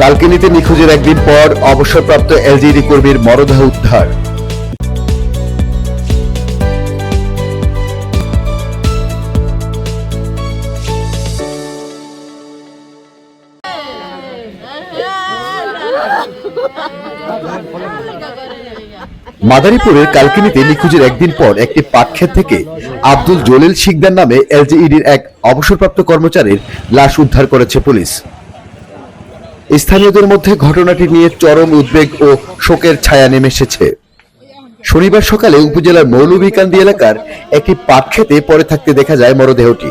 কালকিনিতে নিখোঁজের একদিন পর অবসরপ্রাপ্ত এলজিডি কর্মীর মরদেহ উদ্ধার। মাদারীপুরের কালকিনিতে নিখোঁজের একদিন পর একটি পাটক্ষেত থেকে আব্দুল জলিল শিকদার নামে এলজিইডির এক অবসরপ্রাপ্ত কর্মচারীর লাশ উদ্ধার করেছে পুলিশ। স্থানীয়দের মধ্যে ঘটনাটি নিয়ে চরম উদ্বেগ ও শোকের ছায়া নেমে এসেছে। শনিবার সকালে উপজেলার মৌলভীকান্দি এলাকার একটি পাটক্ষেতে পড়ে থাকতে দেখা যায় মরদেহটি।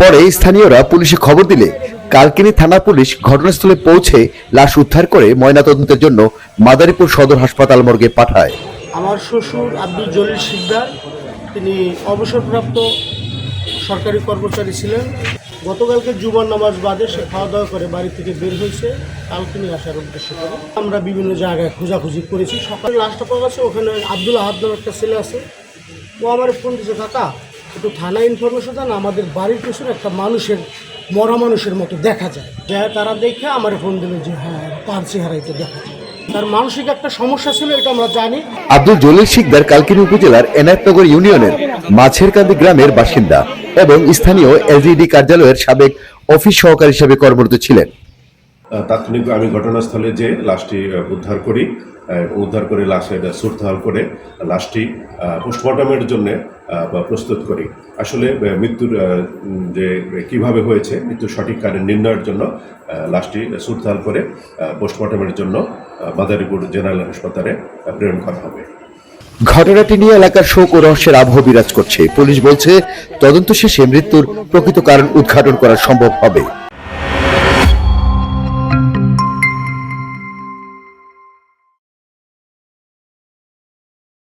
পরে স্থানীয়রা পুলিশে খবর দিলে কালকিনি থানা পুলিশ ঘটনাস্থলে পৌঁছে লাশ উদ্ধার করে ময়নাতদন্তের জন্য মাদারীপুর সদর হাসপাতাল মর্গে পাঠায়। আমার শ্বশুর আব্দুল জলিল শিকদার, তিনি অবসরপ্রাপ্ত সরকারি কর্মচারী ছিলেন। গতকালকে জুবান নামাজ বাদে সে খাওয়া দাওয়া করে বাড়ি থেকে বের হয়েছে। কালকিনি আসার উদ্দেশ্য করে। আমরা বিভিন্ন জায়গায় খোঁজাখুঁজি করেছি। সকালে লাশটা পাওয়া গেছে, ওখানে আব্দুল আহাদ নামে একটা ছেলে আছে। ও আমার ফোন দিয়েছে কাকা, একটু থানা ইনফরমেশন দেন, আমাদের বাড়ির পেছনে একটা মানুষের, মরা মানুষের মতো দেখা যায়। যে তারা দেখে আমার ফোন দিল যে হ্যাঁ তার চেহারাই তো দেখা যায়। তার মানসিক একটা সমস্যা ছিল, এটা আমরা জানি। আব্দুল জলিল শিকদার কালকিনি উপজেলার এনায়তনগর ইউনিয়নের মাছেরকান্দি গ্রামের বাসিন্দা। এবং স্থানীয় এলজিডি কার্যালয়ের সাবেক অফিস সহকারী হিসেবে কর্মরত ছিলেন। তাৎক্ষণিক আমি ঘটনাস্থলে যে লাশটি উদ্ধার করি উদ্ধার করে লাশের সুরতাল করে লাশটি পোস্টমর্টমের জন্য প্রস্তুত করি। আসলে মৃত্যুর যে, কীভাবে হয়েছে মৃত্যুর সঠিক কারণ নির্ণয়ের জন্য লাশটি সুরতাল করে পোস্টমর্টমের জন্য মাদারীপুর জেনারেল হাসপাতালে প্রেরণ করা হবে। ঘটনাটি নিয়ে এলাকার শোক ও রহস্যের আবহ বিরাজ করছে। পুলিশ বলছে, তদন্ত শেষে মৃত্যুর প্রকৃত কারণ উদ্ঘাটন করা সম্ভব হবে।